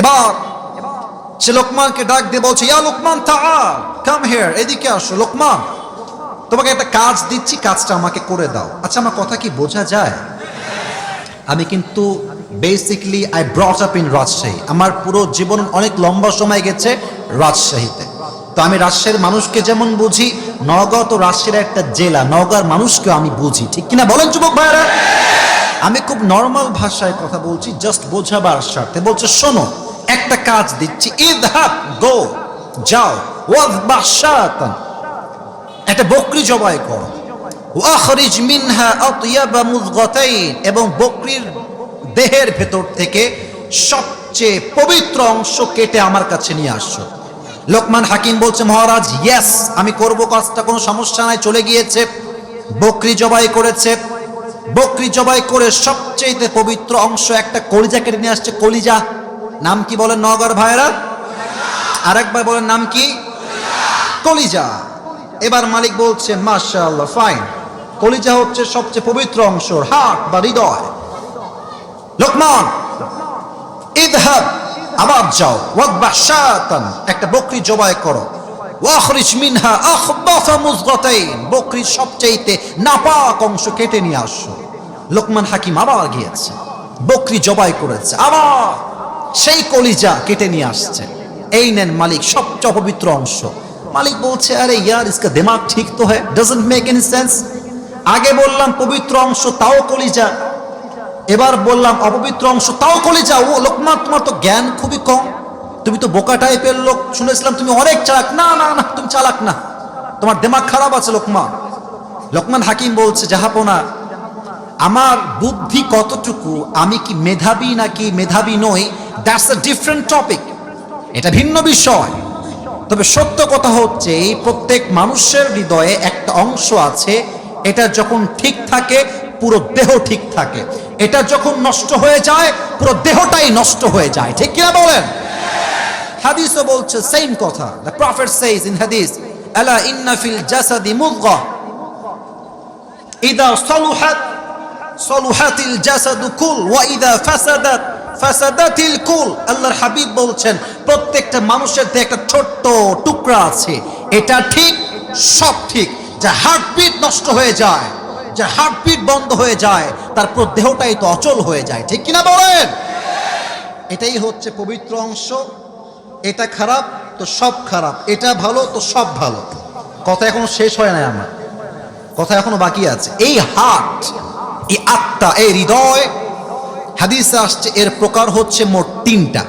এবার সে লোকমানকে ডাক দিয়ে বলছে, ইয়া লোকমান, তাআল কাম হিয়ার এদিকে আসো, লোকমান। তোমাকে একটা কাজ দিচ্ছি, কাজটা আমাকে করে দাও। আচ্ছা আমার কথা কি বোঝা যায়? আমি কিন্তু basically I brought up in Rajshahi. আমার পুরো জীবন অনেক লম্বা সময় গেছে রাজশাহীতে। তো আমি রাজশাহীর মানুষকে যেমন বুঝি নগাঁও তো রাজশাহীর একটা জেলা নগাঁর মানুষকে আমি বুঝি। ঠিক কিনা বলেন, যুবক ভাইরা আমি খুব নর্মাল ভাষায় কথা বলছি জাস্ট বোঝাবার স্বার্থে। বলছে, শোনো, একটা কাজ দিচ্ছি। ইদহাব গো, যাও। ওয়াজবাহ শাতান। একটা বকরি জবাই করো। ওয়াখরিজ মিনহা আতয়াবা মুযগাতাইন এবং বকরির দেহের ভেতর থেকে সবচেয়ে পবিত্র অংশ কেটে আমার কাছে নিয়ে আসছো। লোকমান হাকিম বলছে, মহারাজ ইয়েস আমি করব কাজটা, কোনো সমস্যা নাই, চলে গিয়েছে। বকরি জবাই করেছে। বকরি জবাই করে সবচেয়ে পবিত্র অংশ একটা কলিজা কেটে নিয়ে আসছে কলিজা। নাম কি বলেন নগর ভাইরা আরেকবার বলেন নাম কি? কলিজা। এবার মালিক বলছেন মাশাআল্লাহ ফাইন কলিজা হচ্ছে সবচেয়ে পবিত্র অংশ হার্ট বা হৃদয়। লোকমান, ইদহাব, আবার যাও। ওয়াকবাহ শাতান, একটা বকরি জবাই করো। ওয়াখরিজ মিনহা আখবাসা মুযগাতাইন বকরির সবচাইতে নাপাক অংশ কেটে নিয়ে আসো। লোকমান হাকিম আবার গিয়েছে। বকরি জবাই করেছে। আবার সেই কলিজা কেটে নিয়ে আসছে। এই নেন মালিক, সবচেয়ে অপবিত্র অংশ। মালিক বলছে, আরে ইয়ার ইসকা দিমাগ ঠিক তো হয় ডাজন্ট মেক এনি সেন্স আগে বললাম, পবিত্র অংশ, তাও কলিজা। এবার বললাম, অপবিত্র অংশ, তাও কলিজা? ও, লোকমান, তোমার তো জ্ঞান খুবই কম। তুমি তো বোকা টাইপের লোক, শুনেছিলাম তুমি অনেক চালাক। না না না, তুমি চালাক না। তোমার দিমাগ খারাপ আছে, লোকমান। লোকমান হাকিম বলছে জাহাপনা আমার বুদ্ধি কতটুকু? আমি কি মেধাবী নাকি মেধাবী নই? দ্যাটস আ ডিফারেন্ট টপিক এটা ভিন্ন বিষয়। তবে সত্য কথা হচ্ছে, এই প্রত্যেক মানুষের হৃদয়ে একটা অংশ আছে, এটা যখন ঠিক থাকে, পুরো দেহ ঠিক থাকে। এটা যখন নষ্ট হয়ে যায়, পুরো দেহটাই নষ্ট হয়ে যায়। ঠিক কিনা বলেন? হাদিসও বলছে সেম কথা। দ্য প্রফেট সেইজ ইন হাদিস আলা ইন্না ফিল জাসাদি মুদগা ইদা সলুহাত, সলুহাতিল জাসাদু কুল, ওয়া ইদা ফাসাদাত, ফাসাদাতিল কুল। আল্লাহর হাবিব বলছেন, প্রত্যেকটা মানুষের দেহে একটা ছোট্ট টুকরা আছে। এটা ঠিক, সব ঠিক। যে হার্টবিট নষ্ট হয়ে যায় যে হার্টবিট বন্ধ হয়ে যায় তারপর দেহটাই তো অচল হয়ে যায়। ঠিক কিনা বলেন? এটাই হচ্ছে পবিত্র অংশ। এটা খারাপ, তো সব খারাপ। এটা ভালো, তো সব ভালো। কথা এখনও শেষ হয় নাই আমার। কথা এখনও বাকি আছে। এই হার্ট এই আত্মা, এই হৃদয়, হাদিস আসছে, এর প্রকার হচ্ছে মোট তিনটা।